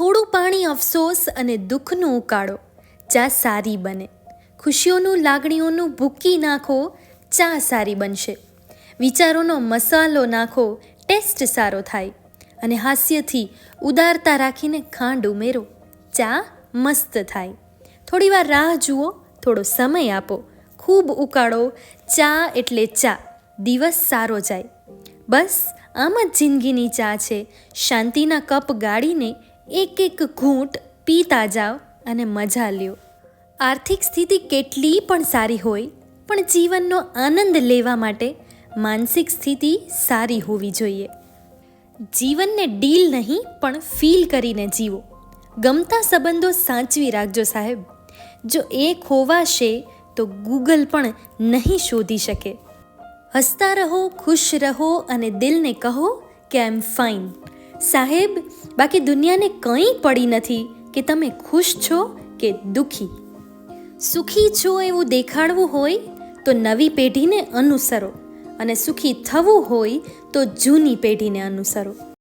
થોડું પાણી અફસોસ અને દુઃખનું ઉકાળો. ચા સારી બને. ખુશીઓનું લાગણીઓનું ભૂકી નાખો, ચા સારી બનશે. વિચારોનો મસાલો નાખો, ટેસ્ટ સારો થાય. અને હાસ્યથી ઉદારતા રાખીને ખાંડ ઉમેરો. ચા મસ્ત થાય. થોડીવાર રાહ જુઓ, થોડો સમય આપો. ખૂબ ઉકાળો. ચા એટલે ચા. દિવસ સારો જાય. બસ, આમ જ જિંદગીની ચા છે. શાંતિના કપ ગાળીને એક એક ઘૂંટ પીતા જાઓ અને મજા લ્યો. આર્થિક સ્થિતિ કેટલી પણ સારી હોય, પણ જીવનનો આનંદ લેવા માટે માનસિક સ્થિતિ સારી હોવી જોઈએ. જીવનને ડીલ નહીં, પણ ફીલ કરીને જીવો. ગમતા સંબંધો સાચવી રાખજો સાહેબ. જો એ ખોવાશે તો ગૂગલ પણ નહીં શોધી શકે. હસતા રહો, ખુશ રહો અને દિલને કહો કે આઈ એમ ફાઇન. સાહેબ બાકી દુનિયાને કંઈ પડી નથી કે તમે ખુશ છો કે દુઃખી. સુખી છો એવું દેખાડવું હોય તો નવી પેઢીને અનુસરો અને સુખી થવું હોય તો જૂની પેઢીને અનુસરો.